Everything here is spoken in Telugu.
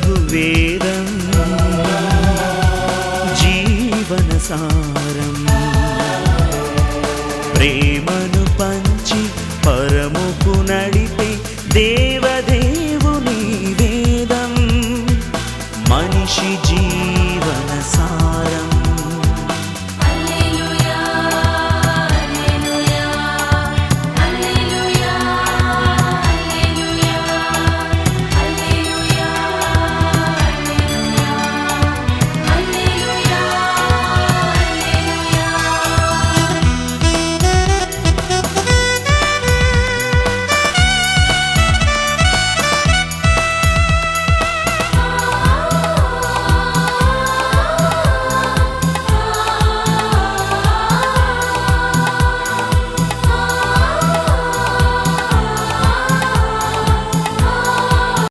వేదం జీవన సారం. ప్రేమను పంచి పరముకు నడిపే దేవదేవుని వేదం. మనిషి జీవన సారం.